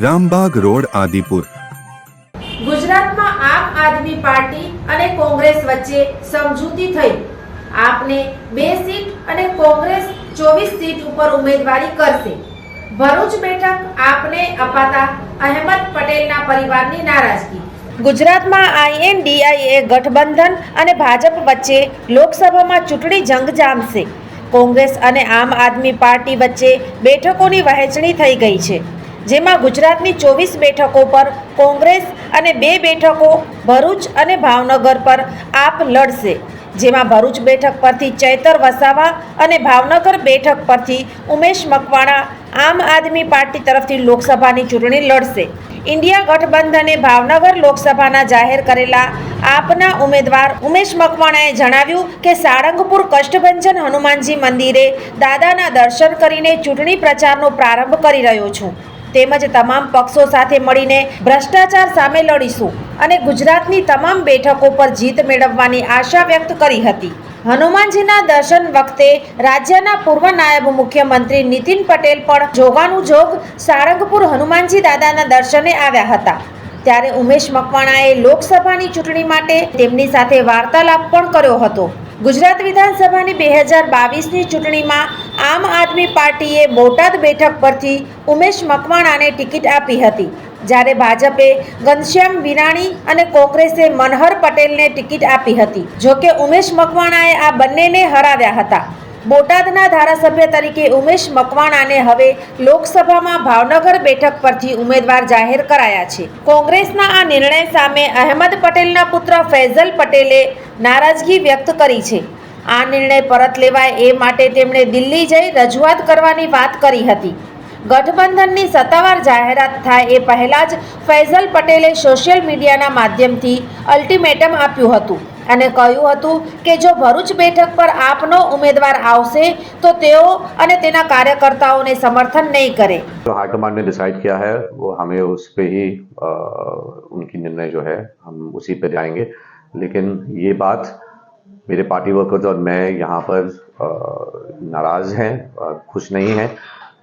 Rambaug road Adipur. ગુજરાતમાં આમ આદમી party અને કોંગ્રેસ વચ્ચે સમજૂતી થઈ. આપને બે સીટ અને કોંગ્રેસ ચોવીસ સીટ ઉપર ઉમેદવારી કરશે. ભરૂચ બેઠક આપને અપાતા અહેમદ પટેલના પરિવારની નારાજગી. ગુજરાતમાં આઈએનડીઆઈએ ગઠબંધન અને ભાજપ વચ્ચે લોકસભામાં ચૂંટણી જંગ જામશે. કોંગ્રેસ અને આમ આદમી પાર્ટી વચ્ચે બેઠકોની વહેંચણી થઈ ગઈ છે. જેમાં ગુજરાતની ચોવીસ બેઠકો પર કોંગ્રેસ અને બે બેઠકો ભરૂચ અને ભાવનગર પર આપ લડશે. જેમાં ભરૂચ બેઠક પરથી ચૈતર વસાવા અને ભાવનગર બેઠક પરથી ઉમેશ મકવાણા આમ આદમી પાર્ટી તરફથી લોકસભાની ચૂંટણી લડશે. ઇન્ડિયા ગઠબંધને ભાવનગર લોકસભાના જાહેર કરેલા આપના ઉમેદવાર ઉમેશ મકવાણાએ જણાવ્યું કે સાળંગપુર કષ્ટભંજન હનુમાનજી મંદિરે દાદાના દર્શન કરીને ચૂંટણી પ્રચારનો પ્રારંભ કરી રહ્યો છું. તેમજ તમામ પક્ષો સાથે મળીને ભ્રષ્ટાચાર સામે લડીશું અને ગુજરાતની તમામ બેઠકો પર જીત મેળવવાની આશા વ્યક્ત કરી હતી. હનુમાનજીના દર્શન વખતે રાજ્યના પૂર્વ નાયબ મુખ્યમંત્રી નીતિન પટેલ પણ જોગાનું જોગ સાળંગપુર હનુમાનજી દાદાના દર્શને આવ્યા હતા. ત્યારે ઉમેશ મકવાણાએ લોકસભાની ચૂંટણી માટે તેમની સાથે વાર્તાલાપ પણ કર્યો હતો. ગુજરાત વિધાનસભાની બે હજાર બાવીસની ચૂંટણીમાં આમ આદમી પાર્ટીએ બોટાદ બેઠક પરથી ઉમેશ મકવાણાને ટિકિટ આપી હતી. જ્યારે ભાજપે ઘનશ્યામ વિરાણી અને કોંગ્રેસે મનહર પટેલને ટિકિટ આપી હતી. જોકે ઉમેશ મકવાણાએ આ બંનેને હરાવ્યા હતા. બોટાદના ધારાસભ્ય તરીકે ઉમેશ મકવાણાને હવે લોકસભામાં ભાવનગર બેઠક પરથી ઉમેદવાર જાહેર કરાયા છે. કોંગ્રેસના આ નિર્ણય સામે અહેમદ પટેલના પુત્ર ફૈઝલ પટેલે નારાજગી વ્યક્ત કરી છે. આ નિર્ણય પરત લેવાય એ માટે તેમણે દિલ્હી જઈ રજૂઆત કરવાની વાત કરી હતી ગઠબંધનની સત્તાવાર જાહેરાત થાય એ પહેલાં જ ફૈઝલ પટેલે સોશિયલ મીડિયાના માધ્યમથી અલ્ટિમેટમ આપ્યું હતું અને કહ્યું હતું કે જો ભરૂચ બેઠક પર આપનો ઉમેદવાર આવશે તો તેઓ અને તેના કાર્યકર્તાઓને સમર્થન નહીં કરે जो हाईकमान ने डिसाइड किया है वो हमें उस पे ही अ, उनकी निर्णय जो है हम उसी पे जाएंगे लेकिन ये बात मेरे पार्टी वर्कर्स और मैं यहाँ पर नाराज़ हैं खुश नहीं हैं,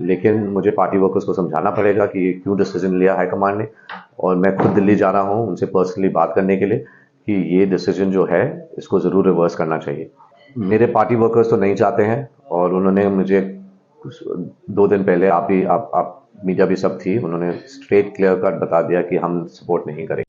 लेकिन मुझे पार्टी वर्कर्स को समझाना पड़ेगा कि ये क्यों डिसीज़न लिया हाईकमान ने। और मैं खुद दिल्ली जा रहा हूँ उनसे पर्सनली बात करने के लिए कि ये डिसीज़न जो है, इसको ज़रूर रिवर्स करना चाहिए। मेरे पार्टी वर्कर्स तो नहीं चाहते हैं और उन्होंने मुझे दो दिन पहले आप भी, आप आप मीडिया भी सब थी, उन्होंने स्ट्रेट क्लियर कट बता दिया कि हम सपोर्ट नहीं करेंगे।